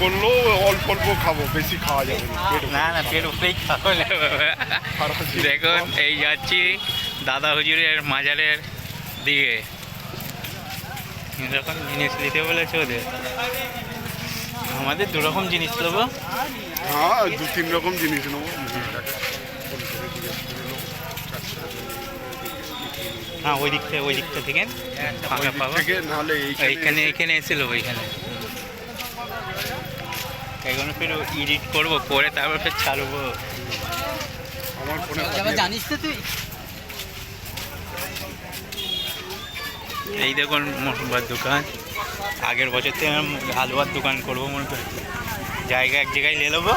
করলেও অল্প অল্প খাব বেশি খাওয়া যাবে না না পেট। দেখুন এই যাচ্ছি দাদা হুজুরের মাজারের দিকে। এরকম জিনিস নিতে বলেছে ওদের। আমাদের দু রকম জিনিস নেব হ্যাঁ দু তিন রকম জিনিস নেব। হ্যাঁ ওই দিকটা ওই দিকটা থেকে ফাঁকা পাবো। এইখানে এইখানে এখানে এসে নেব এইখানে এগুলো ফের এডিট করব করে তারপর ফের ছাড়বো। আমার ফোনে জানিস তো তুই। এই দেখুন মোটরবার দোকান। আগের বছর থেকে হালুয়ার দোকান করব মনে করি। জায়গা এক জায়গায় নিয়ে নেব।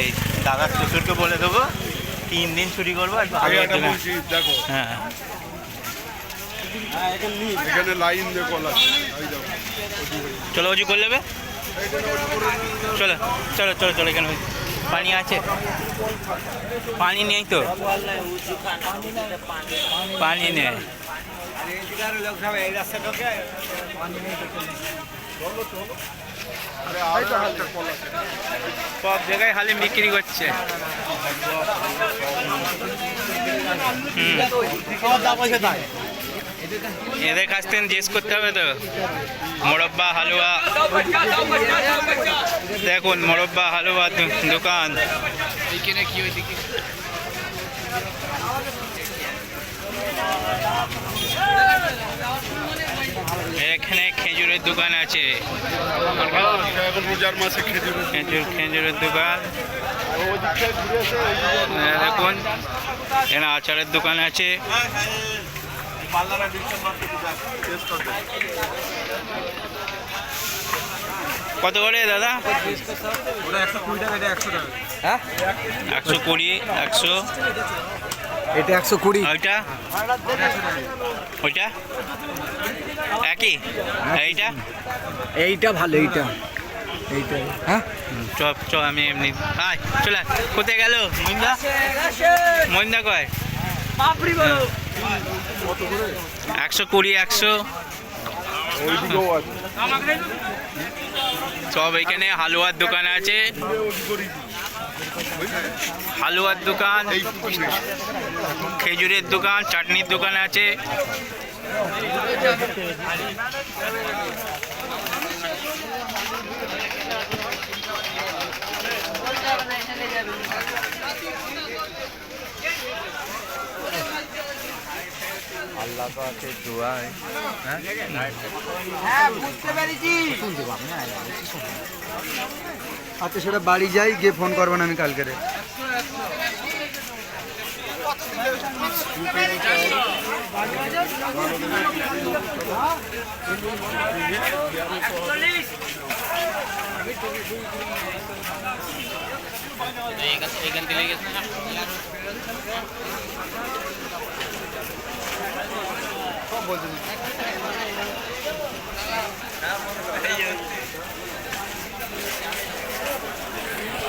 এই দাদার শ্বশুরকে বলে দেবো। তিন দিন ছুটি করব দেখো। হ্যাঁ। এখানে লাইন দিয়ে কল আছে। চলো অজু করে নেবে? চলো চলো চলো চলো এখানে পানি আছে। পানি নেই তো? পানি নেই। সব জায়গায় হালিম বিক্রি করছে। এদের কাছ থেকে জিজ্ঞেস করতে হবে তো। মোরব্বা, হালুয়া। দেখুন, মোরব্বা, হালুয়া দোকান। এখানে খেজুরের দোকান আছে। হ্যাঁ, খেজুর খেজুরের দোকান। এ দেখুন এখানে আচারের দোকান আছে। কত করে দাদা? হ্যাঁ? একশো কুড়ি একশো। এটা একশো কুড়ি। ওইটা? ওইটা? একই? এইটা? এইটা ভালো এইটা। এইটা। হ্যাঁ? চ চ আমি এমনি আয় চলে। কোথায় গেল? মহিন্দা? মহিন্দা কয়? একশো কুড়ি একশো সব এখানে হালুয়ার দোকান আছে। হালুয়ার দোকান খেজুরের দোকান চাটনির দোকান আছে। আল্লাহ পাকে দোয়াই আচ্ছা সেটা বাড়ি যাই গিয়ে ফোন করবেন আমি কালকে এখান